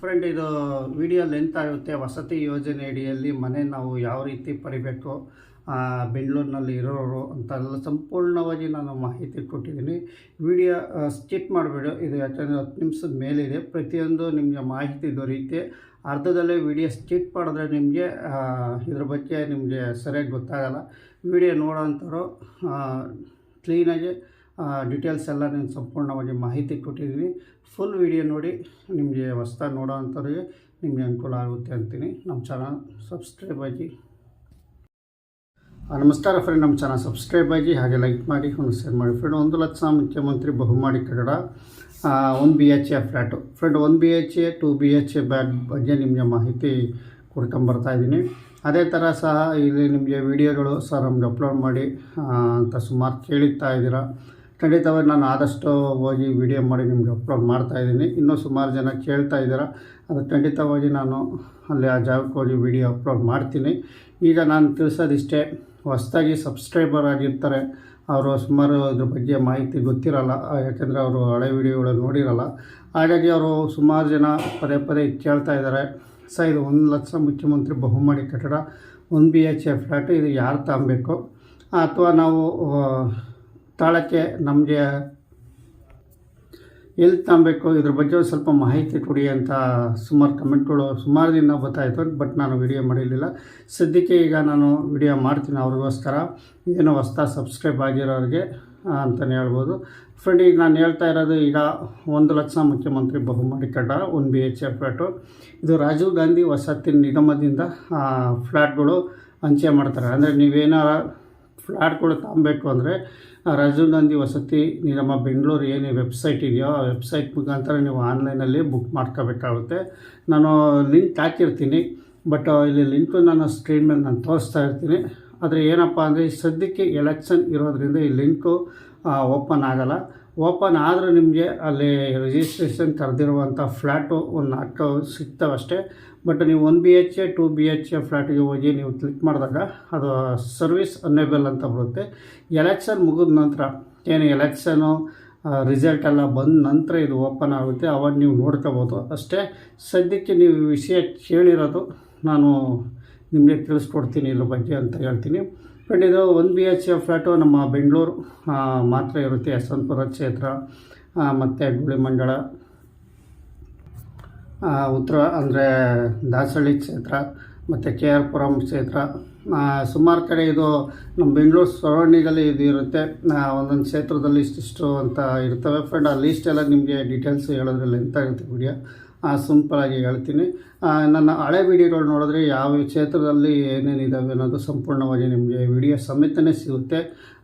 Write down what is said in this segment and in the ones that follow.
Friend ಇದು video length ಆಗುತ್ತೆ ವಸತಿ ಯೋಜನೆ ಅಡಿಯಲ್ಲಿ ಮನೆ ನಾವು ಯಾವ ರೀತಿ ಪಡಿಬೇಕು? ಬೆಂಗಳೂರಿನಲ್ಲಿ ಇರೋರು ಅಂತೆಲ್ಲ ಸಂಪೂರ್ಣವಾಗಿ ನಾನು ಮಾಹಿತಿ ಕೊಟ್ಟಿದ್ದೀನಿ. ವಿಡಿಯೋ ಸ್ಕಿಪ್ ಮಾಡಬೇಡಿ. ಇದು ಯಾಕಂದರೆ ಹತ್ತು ನಿಮಿಷದ ಮೇಲಿದೆ ಪ್ರತಿಯೊಂದು ನಿಮಗೆ ಮಾಹಿತಿ ದೊರೆಯುತ್ತೆ. ಅರ್ಧದಲ್ಲೇ ವಿಡಿಯೋ ಸ್ಕಿಪ್ ಮಾಡಿದ್ರೆ ನಿಮಗೆ ಇದ್ರ ಬಗ್ಗೆ ನಿಮಗೆ ಸರಿಯಾಗಿ ಗೊತ್ತಾಗಲ್ಲ. ವಿಡಿಯೋ ನೋಡೋಂಥವ್ರು ಕ್ಲೀನಾಗಿ ಡೀಟೇಲ್ಸ್ ಎಲ್ಲ ನಾನು ಸಂಪೂರ್ಣವಾಗಿ ಮಾಹಿತಿ ಕೊಟ್ಟಿದ್ದೀನಿ. ಫುಲ್ ವಿಡಿಯೋ ನೋಡಿ ನಿಮಗೆ ಹೊಸ್ದಾಗಿ ನೋಡೋ ಅಂಥವ್ರಿಗೆ ನಿಮಗೆ ಅನುಕೂಲ ಆಗುತ್ತೆ ಅಂತೀನಿ. ನಮ್ಮ ಚಾನಲ್ ಸಬ್ಸ್ಕ್ರೈಬ್ ಆಗಿ. ನಮಸ್ಕಾರ ಫ್ರೆಂಡ್ ನಮ್ಮ ಚಾನಲ್ ಸಬ್ಸ್ಕ್ರೈಬ್ ಆಗಿ ಹಾಗೆ ಲೈಕ್ ಮಾಡಿ, ಒಂದು ಶೇರ್ ಮಾಡಿ. ಫ್ರೆಂಡ್ ಒಂದು ಲಕ್ಷ ಮುಖ್ಯಮಂತ್ರಿ ಬಹುಮಾಡಿ ಕಟ್ಟಡ one B H A flat friend one B H A two B H A bag ಬಗ್ಗೆ ನಿಮಗೆ ಮಾಹಿತಿ ಕೊಡ್ಕೊಂಬರ್ತಾ ಇದ್ದೀನಿ. ಅದೇ ಥರ ಸಹ ಇಲ್ಲಿ ನಿಮಗೆ ವಿಡಿಯೋಗಳು ಸರ್ ನಮ್ಗೆ ಅಪ್ಲೋಡ್ ಮಾಡಿ ಅಂತ ಸುಮಾರು ಕೇಳುತ್ತಾ ಇದ್ದೀರಾ. ಖಂಡಿತವಾಗಿ ನಾನು ಆದಷ್ಟು ಹೋಗಿ ವಿಡಿಯೋ ಮಾಡಿ ನಿಮಗೆ ಅಪ್ಲೋಡ್ ಮಾಡ್ತಾ ಇದ್ದೀನಿ. ಇನ್ನೂ ಸುಮಾರು ಜನ ಕೇಳ್ತಾ ಇದ್ದೀರಾ. ಅದು ಖಂಡಿತವಾಗಿ ನಾನು ಅಲ್ಲಿ ಆ ಜಾಗಕ್ಕೆ ಹೋಗಿ ವಿಡಿಯೋ ಅಪ್ಲೋಡ್ ಮಾಡ್ತೀನಿ. ಈಗ ನಾನು ತಿಳಿಸೋದಿಷ್ಟೇ, ಹೊಸದಾಗಿ ಸಬ್ಸ್ಕ್ರೈಬರ್ ಆಗಿರ್ತಾರೆ, ಅವರು ಸುಮಾರು ಇದ್ರ ಬಗ್ಗೆ ಮಾಹಿತಿ ಗೊತ್ತಿರಲ್ಲ, ಯಾಕೆಂದರೆ ಅವರು ಹಳೆ ವಿಡಿಯೋಗಳನ್ನು ನೋಡಿರಲ್ಲ. ಹಾಗಾಗಿ ಅವರು ಸುಮಾರು ಜನ ಪದೇ ಪದೇ ಕೇಳ್ತಾ ಇದ್ದಾರೆ. ಸರ್, ಇದು ಒಂದು ಲಕ್ಷ ಮುಖ್ಯಮಂತ್ರಿ ಬಹುಮಾಡಿ ಕಟ್ಟಡ, ಒಂದು ಬಿ ಎಚ್ ಎ ಫ್ಲ್ಯಾಟ್ ಇದು ಯಾರು ತಗೊಬೇಕು ಅಥವಾ ನಾವು ತಾಳಕ್ಕೆ ನಮಗೆ ಎಲ್ಲಿ ತಾಂಬೇಕು ಇದ್ರ ಬಗ್ಗೆ ಸ್ವಲ್ಪ ಮಾಹಿತಿ ಕೊಡಿ ಅಂತ ಸುಮಾರು ಕಮೆಂಟ್ಗಳು ಸುಮಾರು ದಿನ ಗೊತ್ತಾಯಿತು ಬಟ್ ನಾನು ವಿಡಿಯೋ ಮಾಡಿರಲಿಲ್ಲ. ಸದ್ಯಕ್ಕೆ ಈಗ ನಾನು ವಿಡಿಯೋ ಮಾಡ್ತೀನಿ ಅವ್ರಿಗೋಸ್ಕರ. ಏನೋ ಹೊಸ್ತ ಸಬ್ಸ್ಕ್ರೈಬ್ ಆಗಿರೋರಿಗೆ ಅಂತಲೇ ಹೇಳ್ಬೋದು. ಫ್ರೆಂಡ್ ಈಗ ನಾನು ಹೇಳ್ತಾ ಇರೋದು ಈಗ ಒಂದು ಲಕ್ಷ ಮುಖ್ಯಮಂತ್ರಿ ಬಹುಮಾಡಿ ಕಟ್ಟ ಒಂದು ಬಿ ಎಚ್ ಎ ಫ್ಲ್ಯಾಟು ಇದು ರಾಜೀವ್ ಗಾಂಧಿ ವಸತಿ ನಿಗಮದಿಂದ ಫ್ಲ್ಯಾಟ್ಗಳು ಹಂಚೆ ಮಾಡ್ತಾರೆ. ಅಂದರೆ ನೀವೇನಾರ ಫ್ಲ್ಯಾಟ್ಗಳು ತಗೊಬೇಕು ಅಂದರೆ ರಾಜೀವ್ ಗಾಂಧಿ ವಸತಿ ನಮ್ಮ ಬೆಂಗಳೂರು ಏನು ವೆಬ್ಸೈಟ್ ಇದೆಯೋ ಆ ವೆಬ್ಸೈಟ್ ಮುಖಾಂತರ ನೀವು ಆನ್ಲೈನಲ್ಲಿ ಬುಕ್ ಮಾಡ್ಕೋಬೇಕಾಗುತ್ತೆ. ನಾನು ಲಿಂಕ್ ಹಾಕಿರ್ತೀನಿ, ಬಟ್ ಇಲ್ಲಿ ಲಿಂಕು ನಾನು ಸ್ಕ್ರೀನ್ ಮೇಲೆ ನಾನು ತೋರಿಸ್ತಾ ಇರ್ತೀನಿ. ಆದರೆ ಏನಪ್ಪ ಅಂದರೆ ಸದ್ಯಕ್ಕೆ ಎಲೆಕ್ಷನ್ ಇರೋದ್ರಿಂದ ಈ ಲಿಂಕು ಓಪನ್ ಆಗಲ್ಲ. ಓಪನ್ ಆದರೂ ನಿಮಗೆ ಅಲ್ಲಿ ರಿಜಿಸ್ಟ್ರೇಷನ್ ಕರೆದಿರುವಂಥ ಫ್ಲ್ಯಾಟು ಒಂದು ನಾಲ್ಕು ಸಿಗ್ತಾವಷ್ಟೇ ಬಟ್ ನೀವು one B H A two B H A ಫ್ಲ್ಯಾಟಿಗೆ ಹೋಗಿ ನೀವು ಕ್ಲಿಕ್ ಮಾಡಿದಾಗ ಅದು ಸರ್ವಿಸ್ ಅನ್ನೇಬಲ್ ಅಂತ ಬರುತ್ತೆ. ಎಲೆಕ್ಷನ್ ಮುಗಿದ ನಂತರ ಏನು ಎಲೆಕ್ಷನು ರಿಸಲ್ಟ್ ಎಲ್ಲ ಬಂದ ನಂತರ ಇದು ಓಪನ್ ಆಗುತ್ತೆ. ಅವಾಗ ನೀವು ನೋಡ್ಕೋಬೋದು. ಅಷ್ಟೇ ಸದ್ಯಕ್ಕೆ ನೀವು ವಿಷಯ ಕೇಳಿರೋದು ನಾನು ನಿಮಗೆ ತಿಳಿಸ್ಕೊಡ್ತೀನಿ ಇದ್ರ ಬಗ್ಗೆ ಅಂತ ಹೇಳ್ತೀನಿ. ಬಟ್ ಇದು ಒನ್ ಬಿ ಎಚ್ ಫ್ಲ್ಯಾಟು ನಮ್ಮ ಬೆಂಗಳೂರು ಮಾತ್ರ ಇರುತ್ತೆ. ಯಶವಂತಪುರ ಕ್ಷೇತ್ರ ಮತ್ತು ಗುಳಿಮಂಡಳ ಮಂಡಳ ಉತ್ತರ ಅಂದರೆ ದಾಸಳ್ಳಿ ಕ್ಷೇತ್ರ, ಮತ್ತು ಕೆ ಆರ್ ಪುರಂ ಕ್ಷೇತ್ರ ಸುಮಾರು ಕಡೆ ಇದು ನಮ್ಮ ಬೆಂಗಳೂರು ಸರೌಂಡಿಂಗಲ್ಲಿ ಇದು ಇರುತ್ತೆ. ಒಂದೊಂದು ಕ್ಷೇತ್ರದಲ್ಲಿ ಇಷ್ಟಿಷ್ಟು ಅಂತ ಇರ್ತವೆ. ಫ್ರೆಂಡ್ ಆ ಲೀಸ್ಟ್ ಎಲ್ಲ ನಿಮಗೆ ಡೀಟೇಲ್ಸ್ ಹೇಳೋದ್ರಲ್ಲಿ ಎಂತ ಆಗುತ್ತೆ ವಿಡಿಯೋ ಸಿಂಪಲಾಗಿ ಹೇಳ್ತೀನಿ. ನನ್ನ ಹಳೆ ವಿಡಿಯೋಗಳು ನೋಡಿದ್ರೆ ಯಾವ ಕ್ಷೇತ್ರದಲ್ಲಿ ಏನೇನಿದ್ದಾವೆ ಅನ್ನೋದು ಸಂಪೂರ್ಣವಾಗಿ ನಿಮಗೆ ವಿಡಿಯೋ ಸಮೇತನೇ ಸಿಗುತ್ತೆ.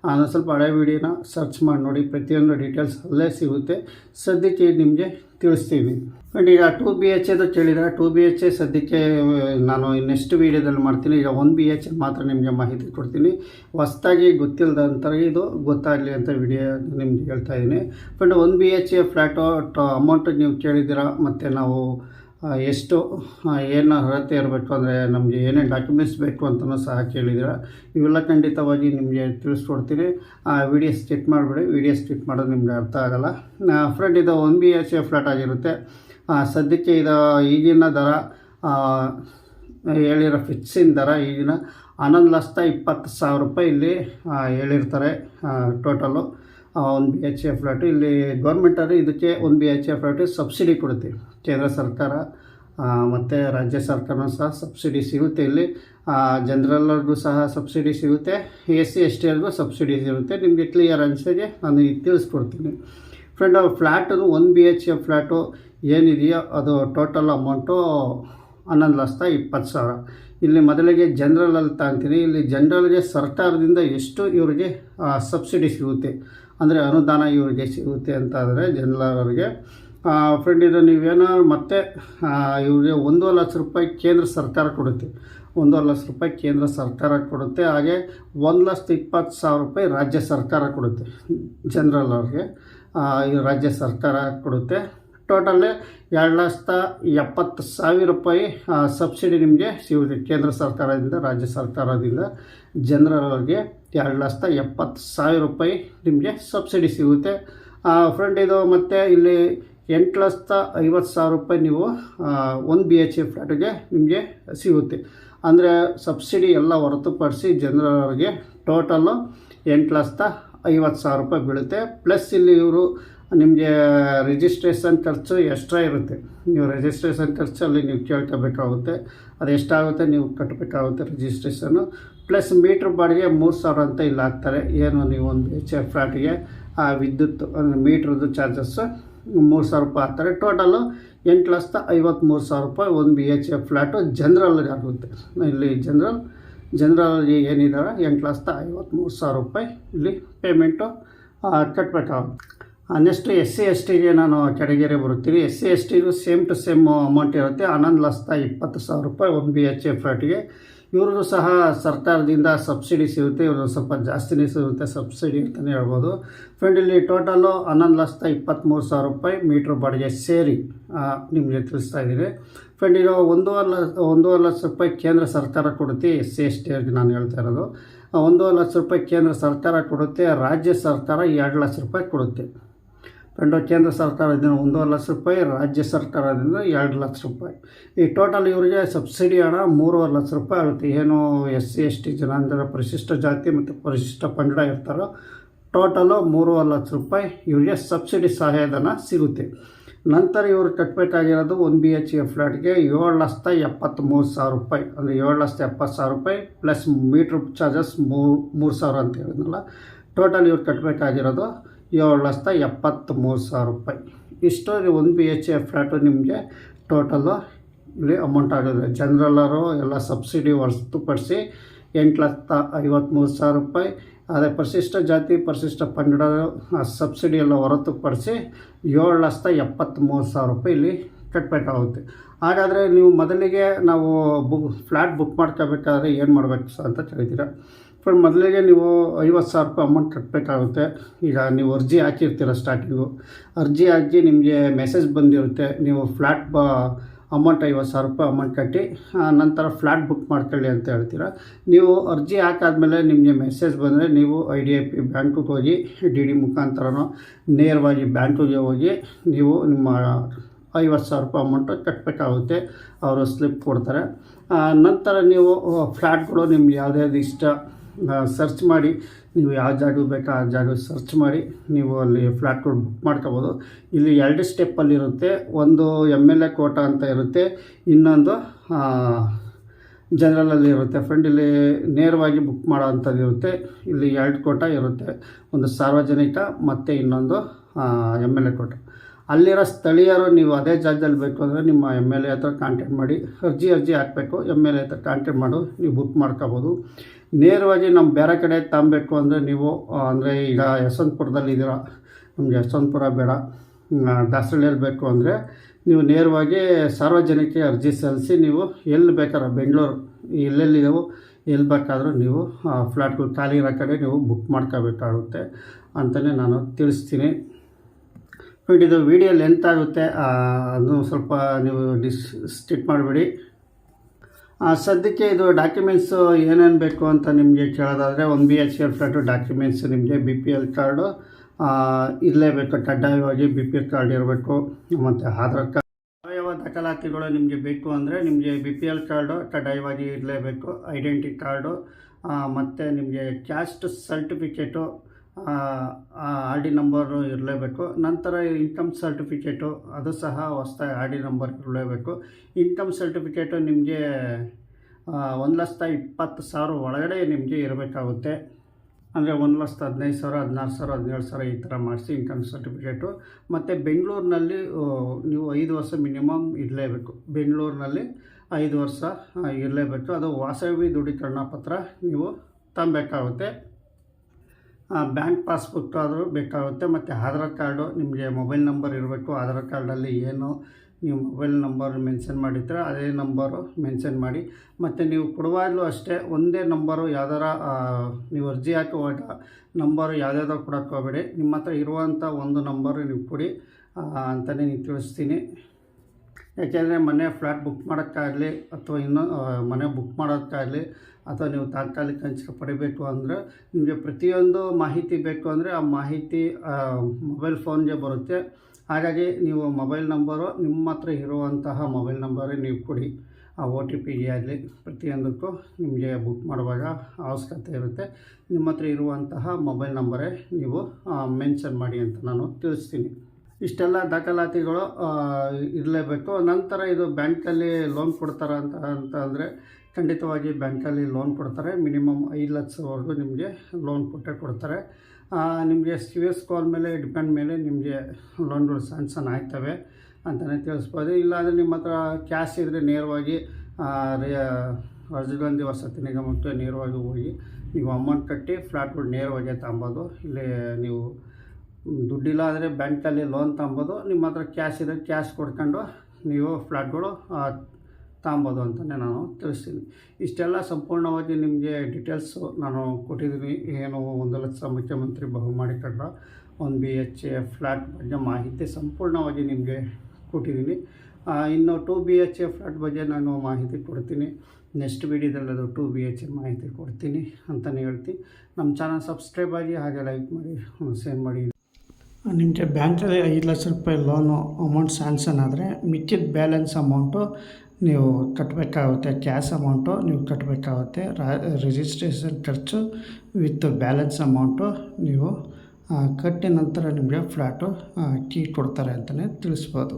ನಾನು ಸ್ವಲ್ಪ ಹಳೆ ವಿಡಿಯೋನ ಸರ್ಚ್ ಮಾಡಿ ನೋಡಿ. ಪ್ರತಿಯೊಂದು ಡೀಟೇಲ್ಸ್ ಅಲ್ಲೇ ಸಿಗುತ್ತೆ. ಸದ್ಯಕ್ಕೆ ನಿಮಗೆ ತಿಳಿಸ್ತೀವಿ. ಬಟ್ ಈಗ ಟು ಬಿ ಎಚ್ ಎದು ಕೇಳಿದರೆ ಟು ಬಿ ಎಚ್ ಎ ಸದ್ಯಕ್ಕೆ ನಾನು ನೆಕ್ಸ್ಟ್ ವೀಡಿಯೋದಲ್ಲಿ ಮಾಡ್ತೀನಿ, ಈಗ ಒನ್ ಬಿ ಎಚ್ ಮಾತ್ರ ನಿಮಗೆ ಮಾಹಿತಿ ಕೊಡ್ತೀನಿ. ಹೊಸ್ದಾಗಿ ಗೊತ್ತಿಲ್ಲದಂತರ ಇದು ಗೊತ್ತಾಗಲಿ ಅಂತ ವಿಡಿಯೋ ನಿಮ್ಗೆ ಹೇಳ್ತಾ ಇದ್ದೀನಿ. But one B H A flat amount ನೀವು ಕೇಳಿದ್ದೀರಾ, ಮತ್ತು ನಾವು ಎಷ್ಟು ಏನು ಅರ್ಹತೆ ಇರಬೇಕು ಅಂದರೆ ನಮಗೆ ಏನೇನು ಡಾಕ್ಯುಮೆಂಟ್ಸ್ ಬೇಕು ಅಂತಲೂ ಸಹ ಕೇಳಿದ್ದೀರ. ಇವೆಲ್ಲ ಖಂಡಿತವಾಗಿ ನಿಮಗೆ ತಿಳಿಸ್ಕೊಡ್ತೀನಿ. ಆ ವಿಡಿಯೋ ಸ್ಕಿಪ್ ಮಾಡಿಬಿಡಿ. ವಿಡಿಯೋ ಸ್ಕಿಪ್ ಮಾಡೋದು ನಿಮಗೆ ಅರ್ಥ ಆಗೋಲ್ಲ. ಫ್ರೆಂಡ್ ಇದು one B H A flat ಆಗಿರುತ್ತೆ. ಸದ್ಯಕ್ಕೆ ಇದು ಈಗಿನ ದರ ಹೇಳಿರೋ ಫಿಕ್ಸಿನ ದರ ಈಗಿನ ಹನ್ನೊಂದು ಲಕ್ಷದ ಇಪ್ಪತ್ತು ಸಾವಿರ ರೂಪಾಯಿ ಇಲ್ಲಿ ಹೇಳಿರ್ತಾರೆ ಟೋಟಲು ಒಂದು ಬಿ ಎಚ್ ಎ ಫ್ಲ್ಯಾಟು ಇಲ್ಲಿ ಗೌರ್ಮೆಂಟಲ್ಲಿ ಇದಕ್ಕೆ ಒಂದು B H A flat subsidy ಕೊಡುತ್ತೆ. ಕೇಂದ್ರ ಸರ್ಕಾರ ಮತ್ತು ರಾಜ್ಯ ಸರ್ಕಾರನೂ ಸಹ ಸಬ್ಸಿಡಿ ಸಿಗುತ್ತೆ ಇಲ್ಲಿ. ಜನರಲ್ಲರಿಗೂ ಸಹ ಸಬ್ಸಿಡಿ ಸಿಗುತ್ತೆ. ಎಸ್ ಸಿ ಎಸ್ ಟಿ ಅವ್ರಿಗೂ ಸಬ್ಸಿಡಿ ಸಿಗುತ್ತೆ. ನಿಮಗೆ ಕ್ಲಿಯರ್ ಅನ್ಸರಿಗೆ ನಾನು ಈಗ ತಿಳಿಸ್ಕೊಡ್ತೀನಿ. ಫ್ರೆಂಡ್ ಫ್ಲ್ಯಾಟು ಒಂದು ಬಿ ಎಚ್ ಎ ಫ್ಲ್ಯಾಟು ಏನಿದೆಯೋ ಅದು ಟೋಟಲ್ ಅಮೌಂಟು ಹನ್ನೊಂದು ಲಕ್ಷದ ಇಪ್ಪತ್ತು ಸಾವಿರ. ಇಲ್ಲಿ ಮೊದಲಿಗೆ ಜನರಲಲ್ಲಿ ತಾಂತೀನಿ. ಇಲ್ಲಿ ಜನರಲ್ಗೆ ಸರ್ಕಾರದಿಂದ ಎಷ್ಟು ಇವರಿಗೆ ಸಬ್ಸಿಡಿ ಸಿಗುತ್ತೆ. ಅಂದರೆ ಅನುದಾನ ಇವರಿಗೆ ಸಿಗುತ್ತೆ ಅಂತ ಆದರೆ ಜನರವರಿಗೆ ಫ್ರೆಂಡ್ ಇದು ನೀವೇನಾದ್ರು ಮತ್ತೆ ಇವರಿಗೆ ಒಂದೂವರೆ ಲಕ್ಷ ರೂಪಾಯಿ ಕೇಂದ್ರ ಸರ್ಕಾರ ಕೊಡುತ್ತೆ. ಒಂದೂವರೆ ಲಕ್ಷ ರೂಪಾಯಿ ಕೇಂದ್ರ ಸರ್ಕಾರ ಕೊಡುತ್ತೆ. ಹಾಗೆ ಒಂದು ಲಕ್ಷದ ಇಪ್ಪತ್ತು ಸಾವಿರ ರೂಪಾಯಿ ರಾಜ್ಯ ಸರ್ಕಾರ ಕೊಡುತ್ತೆ. ಜನರಲ್ ಅವ್ರಿಗೆ ರಾಜ್ಯ ಸರ್ಕಾರ ಕೊಡುತ್ತೆ. ಟೋಟಲ್ ಎರಡು ಲಕ್ಷದ ಎಪ್ಪತ್ತು ಸಾವಿರ ರೂಪಾಯಿ ಸಬ್ಸಿಡಿ ನಿಮಗೆ ಸಿಗುತ್ತೆ ಕೇಂದ್ರ ಸರ್ಕಾರದಿಂದ, ರಾಜ್ಯ ಸರ್ಕಾರದಿಂದ. ಜನರಲ್ಗೆ ಎರಡು ಲಕ್ಷದ ಎಪ್ಪತ್ತು ಸಾವಿರ ರೂಪಾಯಿ ನಿಮಗೆ ಸಬ್ಸಿಡಿ ಸಿಗುತ್ತೆ. ಫ್ರೆಂಡ್ ಇದು ಮತ್ತು ಇಲ್ಲಿ ಎಂಟು ಲಕ್ಷದ ಐವತ್ತು ಸಾವಿರ ರೂಪಾಯಿ ನೀವು ಒಂದು ಬಿ ಎಚ್ ಎ ಫ್ಲ್ಯಾಟಿಗೆ ನಿಮಗೆ ಸಿಗುತ್ತೆ. ಅಂದರೆ ಸಬ್ಸಿಡಿ ಎಲ್ಲ ಹೊರತುಪಡಿಸಿ ಜನರವರಿಗೆ ಟೋಟಲ್ಲು ಎಂಟು ಲಕ್ಷದ ಐವತ್ತು ಸಾವಿರ ರೂಪಾಯಿ ಬೀಳುತ್ತೆ. ಪ್ಲಸ್ ಇಲ್ಲಿ ಇವರು ನಿಮಗೆ ರಿಜಿಸ್ಟ್ರೇಷನ್ ಖರ್ಚು ಎಕ್ಸ್ಟ್ರಾ ಇರುತ್ತೆ. ನೀವು ರಿಜಿಸ್ಟ್ರೇಷನ್ ಖರ್ಚಲ್ಲಿ ನೀವು ಕೇಳ್ಕೋಬೇಕಾಗುತ್ತೆ. ಅದು ಎಷ್ಟಾಗುತ್ತೆ ನೀವು ಕಟ್ಟಬೇಕಾಗುತ್ತೆ ರಿಜಿಸ್ಟ್ರೇಷನು ಪ್ಲಸ್ ಮೀಟ್ರ್ ಬಾಡಿಗೆ ಮೂರು ಸಾವಿರ ಅಂತ ಇಲ್ಲಿ ಹಾಕ್ತಾರೆ. ಏನು ನೀವು ಒಂದು ಎಚ್ ಎಫ್ ಫ್ಲಾಟಿಗೆ ಆ ವಿದ್ಯುತ್, ಅಂದರೆ ಮೀಟ್ರದ್ದು ಚಾರ್ಜಸ್ಸು ಮೂರು ಸಾವಿರ ರೂಪಾಯಿ ಹಾಕ್ತಾರೆ. ಟೋಟಲು ಎಂಟು ಲಕ್ಷದ ಐವತ್ತ್ಮೂರು ಸಾವಿರ ರೂಪಾಯಿ ಒಂದು ಬಿ ಎಚ್ ಎಫ್ ಫ್ಲ್ಯಾಟು ಜನ್ರಲ್ಗೆ ಆಗುತ್ತೆ. ಇಲ್ಲಿ ಜನ್ರಲ್ ಜನರಲ್ ಏನಿದ್ದಾರೆ ಎಂಟು ಲಕ್ಷದ ಐವತ್ತ್ಮೂರು ಸಾವಿರ ರೂಪಾಯಿ ಇಲ್ಲಿ ಪೇಮೆಂಟು ಕಟ್ಟಬೇಕಾಗುತ್ತೆ ನೆಕ್ಸ್ಟ್ ಎಸ್ ಸಿ ಎಸ್ ಟಿಗೆ ನಾನು ಕೆಳಗೆರೆ ಬರುತ್ತೀನಿ. ಎಸ್ ಸಿ ಎಸ್ ಟಿದು ಸೇಮ್ ಟು ಸೇಮ್ ಅಮೌಂಟ್ ಇರುತ್ತೆ. ಹನ್ನೊಂದು ಲಕ್ಷದ ಇಪ್ಪತ್ತು ಸಾವಿರ ರೂಪಾಯಿ ಒಂದು ಬಿ ಎಚ್ ಎ ಫ್ಲಾಟ್ಗೆ ಇವ್ರಿಗೂ ಸಹ ಸರ್ಕಾರದಿಂದ ಸಬ್ಸಿಡಿ ಸಿಗುತ್ತೆ. ಇವರು ಸ್ವಲ್ಪ ಜಾಸ್ತಿನೇ ಸಿಗುತ್ತೆ. ಸಬ್ಸಿಡಿ ಅಂತಲೇ ಹೇಳ್ಬೋದು. ಫ್ರೆಂಡ್ ಇಲ್ಲಿ ಟೋಟಲು ಹನ್ನೊಂದು ಲಕ್ಷದ ಇಪ್ಪತ್ತ್ಮೂರು ಸಾವಿರ ರೂಪಾಯಿ ಮೀಟ್ರ್ ಬಾಡಿಗೆ ಸೇರಿ ನಿಮಗೆ ತಿಳಿಸ್ತಾ ಇದ್ದೀನಿ. ಫ್ರೆಂಡ್ ಇದು ಒಂದೂವರೆ ಲಕ್ಷ ಒಂದೂವರೆ ಲಕ್ಷ ರೂಪಾಯಿ ಕೇಂದ್ರ ಸರ್ಕಾರ ಕೊಡುತ್ತೆ ಎಸ್ ಸಿ ಎಸ್ ಟಿ ನಾನು ಹೇಳ್ತಾ ಇರೋದು. ಒಂದೂವರೆ ಲಕ್ಷ ರೂಪಾಯಿ ಕೇಂದ್ರ ಸರ್ಕಾರ ಕೊಡುತ್ತೆ. ರಾಜ್ಯ ಸರ್ಕಾರ ಎರಡು ಲಕ್ಷ ರೂಪಾಯಿ ಕೊಡುತ್ತೆ. ಫ್ರೆಂಡು ಕೇಂದ್ರ ಸರ್ಕಾರದಿಂದ ಒಂದೂವರೆ ಲಕ್ಷ ರೂಪಾಯಿ ರಾಜ್ಯ ಸರ್ಕಾರದಿಂದ ಎರಡು ಲಕ್ಷ ರೂಪಾಯಿ ಈ ಟೋಟಲ್ ಇವರಿಗೆ ಸಬ್ಸಿಡಿ ಹಣ ಮೂರುವರೆ ಲಕ್ಷ ರೂಪಾಯಿ ಆಗುತ್ತೆ ಏನು ಎಸ್ ಸಿ ಎಸ್ ಟಿ ಜನಾಂಗದ ಪರಿಶಿಷ್ಟ ಜಾತಿ ಮತ್ತು ಪರಿಶಿಷ್ಟ ಪಂಗಡ ಇರ್ತಾರೋ ಟೋಟಲು ಮೂರುವರೆ ಲಕ್ಷ ರೂಪಾಯಿ ಇವರಿಗೆ ಸಬ್ಸಿಡಿ ಸಹಾಯಧನ ಸಿಗುತ್ತೆ ನಂತರ ಇವರು ಕಟ್ಟಬೇಕಾಗಿರೋದು ಒನ್ ಬಿ ಎಚ್ ಎ ಫ್ಲ್ಯಾಟ್ಗೆ ಏಳು ಲಕ್ಷದ ಎಪ್ಪತ್ತ್ಮೂರು ಸಾವಿರ ರೂಪಾಯಿ ಅಂದರೆ ಏಳು ಲಕ್ಷದ ಎಪ್ಪತ್ತು ಸಾವಿರ ರೂಪಾಯಿ ಪ್ಲಸ್ ಮೀಟ್ರ್ ಚಾರ್ಜಸ್ ಮೂರು ಮೂರು ಸಾವಿರ ಅಂತ ಹೇಳಿದ್ನಲ್ಲ ಟೋಟಲ್ ಇವ್ರು ಕಟ್ಟಬೇಕಾಗಿರೋದು ಏಳು ಲಕ್ಷದ ಎಪ್ಪತ್ತ್ಮೂರು ಸಾವಿರ ರೂಪಾಯಿ. ಇಷ್ಟು ಒಂದು ಬಿ ಎಚ್ ಎ ಫ್ಲ್ಯಾಟು ನಿಮಗೆ ಟೋಟಲು ಇಲ್ಲಿ ಅಮೌಂಟ್ ಆಗಿದೆ ಜನರಲ್ಲರು ಎಲ್ಲ ಸಬ್ಸಿಡಿ ಹೊರತುಪಡಿಸಿ ಎಂಟು ಲಕ್ಷದ ಐವತ್ತ್ಮೂರು ಸಾವಿರ ರೂಪಾಯಿ. ಅದೇ ಪರಿಶಿಷ್ಟ ಜಾತಿ, ಪರಿಶಿಷ್ಟ ಪಂಗಡ ಸಬ್ಸಿಡಿ ಎಲ್ಲ ಹೊರತುಪಡಿಸಿ ಏಳು ಲಕ್ಷದ ಎಪ್ಪತ್ತ್ಮೂರು ಸಾವಿರ ರೂಪಾಯಿ ಇಲ್ಲಿ ಕಟ್ಟಬೇಕಾಗುತ್ತೆ ಹಾಗಾದರೆ ನೀವು ಮೊದಲಿಗೆ ನಾವು ಬುಕ್ ಫ್ಲ್ಯಾಟ್ ಬುಕ್ ಮಾಡ್ಕೋಬೇಕಾದ್ರೆ ಏನು ಮಾಡಬೇಕು ಸರ್ ಅಂತ ಕೇಳ್ತೀರಾ ಫಸ್ಟ್ ಮೊದಲಿಗೆ ನೀವು ಐವತ್ತು ಸಾವಿರ ರೂಪಾಯಿ ಅಮೌಂಟ್ ಕಟ್ಟಬೇಕಾಗುತ್ತೆ ಈಗ ನೀವು ಅರ್ಜಿ ಹಾಕಿರ್ತೀರ ಸ್ಟಾರ್ಟಿಂಗು ಅರ್ಜಿ ಹಾಕಿ ನಿಮಗೆ ಮೆಸೇಜ್ ಬಂದಿರುತ್ತೆ. ನೀವು ಫ್ಲ್ಯಾಟ್ ಬ ಅಮೌಂಟ್ ಐವತ್ತು ಸಾವಿರ ರೂಪಾಯಿ ಅಮೌಂಟ್ ಕಟ್ಟಿ ನಂತರ ಫ್ಲ್ಯಾಟ್ ಬುಕ್ ಮಾಡ್ಕೊಳ್ಳಿ ಅಂತ ಹೇಳ್ತೀರ. ನೀವು ಅರ್ಜಿ ಹಾಕಾದ್ಮೇಲೆ ನಿಮಗೆ ಮೆಸೇಜ್ ಬಂದರೆ ನೀವು ಐ ಡಿ ಐ ಪಿ ಬ್ಯಾಂಕಿಗೆ ಹೋಗಿ ಡಿ ಡಿ ಮುಖಾಂತರನೋ ನೇರವಾಗಿ ಬ್ಯಾಂಕಿಗೆ ಹೋಗಿ ನೀವು ನಿಮ್ಮ ಐವತ್ತು ಸಾವಿರ ರೂಪಾಯಿ ಅಮೌಂಟು ಕಟ್ಟಬೇಕಾಗುತ್ತೆ ಅವರು ಸ್ಲಿಪ್ ಕೊಡ್ತಾರೆ. ನಂತರ ನೀವು ಫ್ಲ್ಯಾಟ್ಗಳು ನಿಮ್ಗೆ ಯಾವುದ್ಯಾವ್ದು ಇಷ್ಟ ಸರ್ಚ್ ಮಾಡಿ, ನೀವು ಯಾವ ಜಾಗ ಬೇಕೋ ಆ ಜಾಗ ಸರ್ಚ್ ಮಾಡಿ, ನೀವು ಅಲ್ಲಿ ಫ್ಲ್ಯಾಟ್ಗಳು ಬುಕ್ ಮಾಡ್ಕೋಬೋದು. ಇಲ್ಲಿ ಎರಡು ಸ್ಟೆಪ್ಪಲ್ಲಿರುತ್ತೆ ಒಂದು ಎಂ ಎಲ್ ಎ ಕೋಟ ಅಂತ ಇರುತ್ತೆ. ಇನ್ನೊಂದು ಜನರಲಲ್ಲಿ ಇರುತ್ತೆ. ಫ್ರೆಂಡ್ ಇಲ್ಲಿ ನೇರವಾಗಿ ಬುಕ್ ಮಾಡೋ ಅಂಥದ್ದು ಇರುತ್ತೆ. ಇಲ್ಲಿ ಎರಡು ಕೋಟ ಇರುತ್ತೆ. ಒಂದು ಸಾರ್ವಜನಿಕ, ಮತ್ತು ಇನ್ನೊಂದು ಎಂ ಎಲ್ ಎ ಕೋಟ ಅಲ್ಲಿರೋ ಸ್ಥಳೀಯರು, ನೀವು ಅದೇ ಜಾಗದಲ್ಲಿ ಬೇಕು ಅಂದರೆ ನಿಮ್ಮ ಎಂ ಎಲ್ ಎ ಹತ್ರ ಕಾಂಟ್ಯಾಕ್ಟ್ ಮಾಡಿ. ಅರ್ಜಿ ಅರ್ಜಿ ಹಾಕಬೇಕು. ಎಂ ಎಲ್ ಎ ಹತ್ರ ಕಾಂಟ್ಯಾಕ್ಟ್ ಮಾಡು. ನೀವು ಬುಕ್ ಮಾಡ್ಕೋಬೋದು. ನೇರವಾಗಿ ನಮ್ಮ ಬೇರೆ ಕಡೆ ತಗೊಬೇಕು ಅಂದರೆ ನೀವು ಅಂದರೆ ಈಗ ಯಶವಂತಪುರದಲ್ಲಿ ಇದ್ದೀರಾ ನಮಗೆ ಯಶವಂತಪುರ ಬೇಡ. ದಾಸರಳ್ಳಿಯಲ್ಲಿ ಬೇಕು ಅಂದರೆ ನೀವು ನೇರವಾಗಿ ಸಾರ್ವಜನಿಕ ಅರ್ಜಿ ಸಲ್ಲಿಸಿ ನೀವು ಎಲ್ಲಿ ಬೇಕಾದ್ರೆ ಬೆಂಗಳೂರು ಎಲ್ಲೆಲ್ಲಿದ್ದೆವು ಎಲ್ಲಿ ಬೇಕಾದರೂ ನೀವು ಫ್ಲ್ಯಾಟ್ಗಳು ಖಾಲಿ ಇರೋ ಕಡೆ ನೀವು ಬುಕ್ ಮಾಡ್ಕೋಬೇಕಾಗುತ್ತೆ ಅಂತಲೇ ನಾನು ತಿಳಿಸ್ತೀನಿ. ಇದು ವಿಡಿಯೋ ಲೆಂತ್ ಆಗುತ್ತೆ ಅದನ್ನು ಸ್ವಲ್ಪ ನೀವು ಡಿಸ್ ಸ್ಟಿಟ್ ಮಾಡಬೇಡಿ. ಸದ್ಯಕ್ಕೆ ಇದು ಡಾಕ್ಯುಮೆಂಟ್ಸು ಏನೇನು ಬೇಕು ಅಂತ ನಿಮಗೆ ಕೇಳೋದಾದರೆ ಒಂದು B H L flat documents ನಿಮಗೆ ಬಿ ಪಿ ಎಲ್ ಕಾರ್ಡು ಇರಲೇಬೇಕು ಕಡ್ಡಾಯವಾಗಿ ಬಿ ಪಿ ಎಲ್ ಕಾರ್ಡ್ ಇರಬೇಕು, ಮತ್ತು ಆಧಾರ್ ಕಾರ್ಡ್ ಸಾವಯವ ದಾಖಲಾತಿಗಳು ನಿಮಗೆ ಬೇಕು ಅಂದರೆ ನಿಮಗೆ ಬಿ ಪಿ ಎಲ್ ಕಾರ್ಡು ಕಡ್ಡಾಯವಾಗಿ ಇರಲೇಬೇಕು ಐಡೆಂಟಿ ಕಾರ್ಡು ಮತ್ತು ನಿಮಗೆ caste certificate R D number ಇರಲೇಬೇಕು. ನಂತರ ಇನ್ಕಮ್ ಸರ್ಟಿಫಿಕೇಟು ಅದು ಸಹ ಹೊಸ್ದಾಗಿ ಆರ್ ಡಿ ನಂಬರ್ ಇರಲೇಬೇಕು. ಇನ್ಕಮ್ ಸರ್ಟಿಫಿಕೇಟು ನಿಮಗೆ ಒಂದು ಲಕ್ಷದ ಇಪ್ಪತ್ತು ಸಾವಿರ ಒಳಗಡೆ ನಿಮಗೆ ಇರಬೇಕಾಗುತ್ತೆ. ಅಂದರೆ ಒಂದು ಲಕ್ಷದ ಹದಿನೈದು ಸಾವಿರ, ಹದಿನಾರು ಸಾವಿರ, ಹದಿನೇಳು ಸಾವಿರ ಈ ಥರ ಮಾಡಿಸಿ ಇನ್ಕಮ್ ಸರ್ಟಿಫಿಕೇಟು ಮತ್ತು ಬೆಂಗಳೂರಿನಲ್ಲಿ ನೀವು ಐದು ವರ್ಷ ಮಿನಿಮಮ್ ಇರಲೇಬೇಕು. ಬೆಂಗಳೂರಿನಲ್ಲಿ ಐದು ವರ್ಷ ಇರಲೇಬೇಕು. ಅದು ವಾಸವಿ ದೃಢೀಕರಣ ಪತ್ರ ನೀವು ತಗೊಬೇಕಾಗುತ್ತೆ ಬ್ಯಾಂಕ್ ಪಾಸ್ಬುಕ್ ಆದರೂ ಬೇಕಾಗುತ್ತೆ, ಮತ್ತು ಆಧಾರ್ ಕಾರ್ಡು ನಿಮಗೆ ಮೊಬೈಲ್ ನಂಬರ್ ಇರಬೇಕು, ಆಧಾರ್ ಕಾರ್ಡಲ್ಲಿ ಏನು ನೀವು ಮೊಬೈಲ್ ನಂಬರ್ ಮೆನ್ಷನ್ ಮಾಡಿದ್ರೆ ಅದೇ ನಂಬರು ಮೆನ್ಷನ್ ಮಾಡಿ. ಮತ್ತು ನೀವು ಕೊಡುವಾಗಲೂ ಅಷ್ಟೇ ಒಂದೇ ನಂಬರು ಯಾವ್ದಾರ ನೀವು ಅರ್ಜಿ ಹಾಕುವಾಗ ನಂಬರು ಯಾವ್ದಾದ್ರು ಕೊಡೋಕ್ಕೆ ಹೋಗಬೇಡಿ. ನಿಮ್ಮ ಹತ್ರ ಇರುವಂಥ ಒಂದು ನಂಬರು ನೀವು ಕೊಡಿ ಅಂತಲೇ ನೀವು ತಿಳಿಸ್ತೀನಿ. ಯಾಕೆಂದರೆ ಮನೆ ಫ್ಲ್ಯಾಟ್ ಬುಕ್ ಮಾಡೋಕ್ಕಾಗಲಿ ಅಥವಾ ಇನ್ನೂ ಮನೆ ಬುಕ್ ಮಾಡೋಕ್ಕಾಗಲಿ ಅಥವಾ ನೀವು ತಾತ್ಕಾಲಿಕ ಹಂಚಿಕೆ ಪಡಿಬೇಕು ಅಂದರೆ ನಿಮಗೆ ಪ್ರತಿಯೊಂದು ಮಾಹಿತಿ ಬೇಕು ಅಂದರೆ ಆ ಮಾಹಿತಿ ಮೊಬೈಲ್ ಫೋನ್ಗೆ ಬರುತ್ತೆ. ಹಾಗಾಗಿ ನೀವು ಮೊಬೈಲ್ ನಂಬರು ನಿಮ್ಮ ಹತ್ರ ಇರುವಂತಹ ಮೊಬೈಲ್ ನಂಬರೇ ನೀವು ಕೊಡಿ. ಆ ಒ ಟಿ ಪಿಗೆ ಆಗಲಿ, ಪ್ರತಿಯೊಂದಕ್ಕೂ ನಿಮಗೆ ಬುಕ್ ಮಾಡುವಾಗ ಅವಶ್ಯಕತೆ ಇರುತ್ತೆ. ನಿಮ್ಮ ಹತ್ರ ಇರುವಂತಹ ಮೊಬೈಲ್ ನಂಬರೇ ನೀವು ಮೆನ್ಷನ್ ಮಾಡಿ ಅಂತ ನಾನು ತಿಳಿಸ್ತೀನಿ. ಇಷ್ಟೆಲ್ಲ ದಾಖಲಾತಿಗಳು ಇರಲೇಬೇಕು. ನಂತರ ಇದು ಬ್ಯಾಂಕಲ್ಲಿ ಲೋನ್ ಕೊಡ್ತಾರೆ ಅಂತ ಅಂತ ಅಂದರೆ ಖಂಡಿತವಾಗಿ ಬ್ಯಾಂಕಲ್ಲಿ ಲೋನ್ ಕೊಡ್ತಾರೆ. ಮಿನಿಮಮ್ ಐದು ಲಕ್ಷವರೆಗೂ ನಿಮಗೆ ಲೋನ್ ಕೊಟ್ಟೆ ಕೊಡ್ತಾರೆ. ನಿಮಗೆ ಸಿ ಎಸ್ ಸ್ಕೋರ್ ಮೇಲೆ, ಡಿಪೆಂಡ್ ಮೇಲೆ ನಿಮಗೆ ಲೋನ್ಗಳು ಸ್ಯಾಂಕ್ಷನ್ ಆಗ್ತವೆ ಅಂತಲೇ ತಿಳಿಸ್ಬೋದು. ಇಲ್ಲಾಂದರೆ ನಿಮ್ಮ ಹತ್ರ ಕ್ಯಾಶ್ ಇದ್ದರೆ ನೇರವಾಗಿ ರಾಜೀವ್ ಗಾಂಧಿ ವಸತಿ ನಿಗಮಕ್ಕೆ ನೇರವಾಗಿ ಹೋಗಿ ನೀವು ಅಮೌಂಟ್ ಕಟ್ಟಿ ಫ್ಲ್ಯಾಟ್ಗಳು ನೇರವಾಗಿ ತಗೊಬೋದು ಇಲ್ಲಿ ನೀವು ದುಡ್ಡಿಲ್ಲ ಆದರೆ ಬ್ಯಾಂಕಲ್ಲಿ ಲೋನ್ ತಗೊಬೋದು, ನಿಮ್ಮ ಹತ್ರ ಕ್ಯಾಶ್ ಇದೆ, ಕ್ಯಾಶ್ ಕೊಡ್ಕೊಂಡು ನೀವು ಫ್ಲ್ಯಾಟ್ಗಳು ತಗೊಬೋದು ಅಂತಲೇ ನಾನು ತಿಳಿಸ್ತೀನಿ. ಇಷ್ಟೆಲ್ಲ ಸಂಪೂರ್ಣವಾಗಿ ನಿಮಗೆ ಡೀಟೇಲ್ಸು ನಾನು ಕೊಟ್ಟಿದ್ದೀನಿ. ಏನು ಒಂದು ಲಕ್ಷ ಮುಖ್ಯಮಂತ್ರಿ ಬಹುಮಾಡಿ ಕಂಡ ಒಂದು ಬಿ ಎಚ್ ಎ ಫ್ಲ್ಯಾಟ್ ಬಗ್ಗೆ ಮಾಹಿತಿ ಸಂಪೂರ್ಣವಾಗಿ ನಿಮಗೆ ಕೊಟ್ಟಿದ್ದೀನಿ. ಇನ್ನು two B H A flat ಬಗ್ಗೆ ನಾನು ಮಾಹಿತಿ ಕೊಡ್ತೀನಿ. ನೆಕ್ಸ್ಟ್ ವೀಡಿಯೋದಲ್ಲಿ ಅದು ಟು ಬಿ ಎಚ್ ಎ ಮಾಹಿತಿ ಕೊಡ್ತೀನಿ ಅಂತಲೇ ಹೇಳ್ತೀನಿ. ನಮ್ಮ ಚಾನಲ್ ಸಬ್ಸ್ಕ್ರೈಬ್ ಆಗಿ ಹಾಗೆ ಲೈಕ್ ಮಾಡಿ ಶೇರ್ ಮಾಡಿ. ನಿಮಗೆ ಬ್ಯಾಂಕಲ್ಲಿ ಐದು ಲಕ್ಷ ರೂಪಾಯಿ ಲೋನು ಅಮೌಂಟ್ ಸ್ಯಾನ್ಸನ್ ಆದರೆ ಮಿಕ್ಕಿದ ಬ್ಯಾಲೆನ್ಸ್ ಅಮೌಂಟು ನೀವು ಕಟ್ಟಬೇಕಾಗುತ್ತೆ ಕ್ಯಾಶ್ ಅಮೌಂಟು ನೀವು ಕಟ್ಟಬೇಕಾಗುತ್ತೆ ರಿಜಿಸ್ಟ್ರೇಷನ್ ಖರ್ಚು ವಿತ್ ಬ್ಯಾಲೆನ್ಸ್ ಅಮೌಂಟು ನೀವು ಕಟ್ಟಿ ನಂತರ ನಿಮಗೆ ಫ್ಲ್ಯಾಟು ಕೀ ಕೊಡ್ತಾರೆ ಅಂತಲೇ ತಿಳಿಸ್ಬೋದು.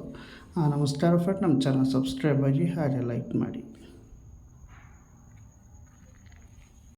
ನಮಸ್ಕಾರ ಫ್ರೆಂಡ್ ನಮ್ಮ ಚಾನಲ್ ಸಬ್ಸ್ಕ್ರೈಬ್ ಆಗಿ ಹಾಗೆ ಲೈಕ್ ಮಾಡಿ.